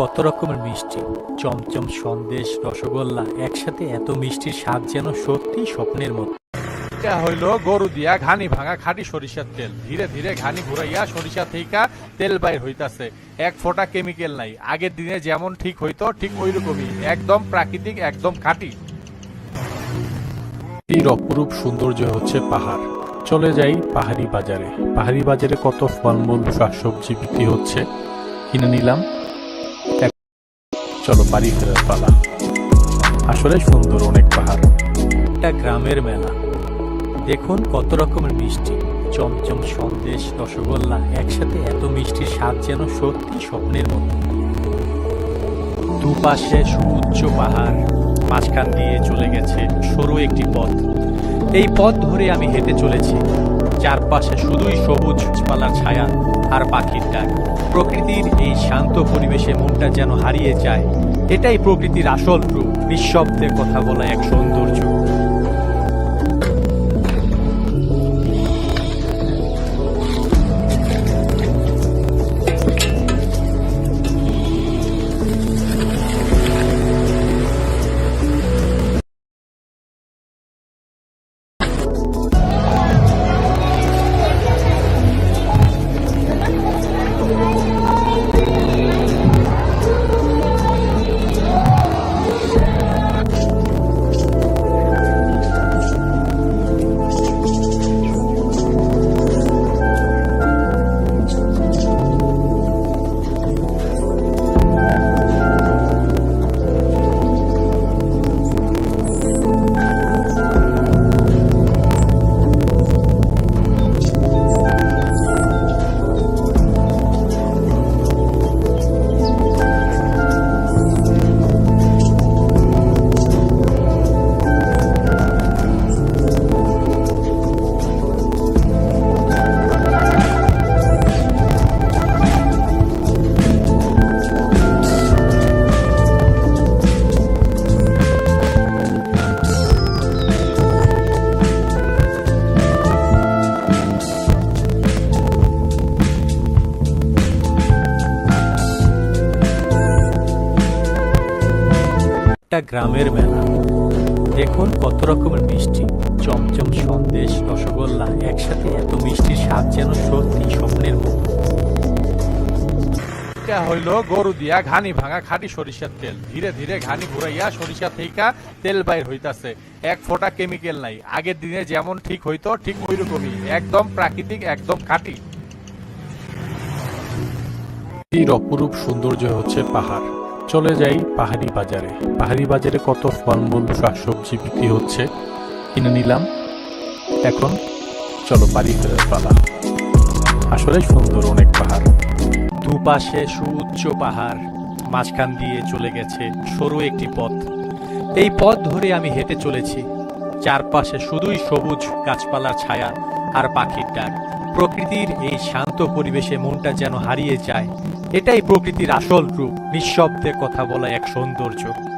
কত রকমের মিষ্টি চমচম সন্দেশ রসগোল্লা একসাথে এত মিষ্টির স্বাদ যেন সত্যি স্বপ্নের মতো। এটা হইল গরু দিয়া ঘানি ভাঙা খাঁটি সরিষার তেল। ধীরে ধীরে ঘানি ঘুরাইয়া সরিষা থেকে তেল বাইর হইতাছে। এক ফোঁটা কেমিক্যাল নাই। আগের দিনে যেমন ঠিক হইতো ঠিক ওই রকমই একদম প্রাকৃতিক একদম খাঁটি। এর অপরূপ সৌন্দর্য হচ্ছে পাহাড়। চলে যাই পাহাড়ি বাজারে। পাহাড়ি বাজারে কত ফলমূল শাকসবজি বিক্রি হচ্ছে? কিনে নিলাম। চলো বাড়ি ফেরার পালা। আসলে সুন্দর, অনেক পাহাড়। এটা গ্রামের মেলা। দেখুন কত রকমের মিষ্টি। চমচম সন্দেশ, রসগোল্লা, একসাথে এত মিষ্টির স্বাদ যেন সত্যি স্বপ্নের মতো। দুপাশে সুউচ্চ পাহাড়, মাঝখান দিয়ে চলে গেছে সরু একটি পথ। এই পথ ধরে আমি হেঁটে চলেছি। চারপাশে শুধুই সবুজ গাছপালার ছায়া আর পাখির ডাক। প্রকৃতির এই শান্ত পরিবেশে মনটা যেন হারিয়ে যায়, এটাই প্রকৃতির আসল রূপ, নিঃশব্দে কথা বলা এক সৌন্দর্য। একটা গ্রামের মেলা দেখুন কত রকমের মিষ্টি। চমচম সন্দেশ রসগোল্লা একসাথে এত মিষ্টির স্বাদ যেন সত্যি স্বপ্নের মতো এটা হইল গরু দিয়া ঘানি ভাঙা খাঁটি সরিষার তেল। ধীরে ধীরে ঘানি ঘুরাইয়া সরিষা থেকে তেল বাইর হইতাছে। এক ফোঁটা কেমিক্যাল নাই। আগের দিনে যেমন ঠিক হইতো ঠিক ওই রকমই একদম প্রাকৃতিক একদম খাঁটি। অপরূপ সৌন্দর্য হচ্ছে পাহাড়। চলে যাই পাহাড়ি বাজারে। পাহাড়ি বাজারে কত ফলমূল, শাকসবজি বিক্রি হচ্ছে, কিনে নিলাম। এখন চলো বাড়ি ফেরার পালা। আসলে সুন্দর অনেক পাহাড়। দুপাশে সুউচ্চ পাহাড়, মাঝখান দিয়ে চলে গেছে সরু একটি পথ। এই পথ ধরে আমি হেঁটে চলেছি। চারপাশে শুধুই সবুজ গাছপালার ছায়া আর পাখির ডাক। প্রকৃতির এই শান্ত পরিবেশে মনটা যেন হারিয়ে যায়। এটাই প্রকৃতির আসল রূপ নিঃশব্দে কথা বলা এক সৌন্দর্য।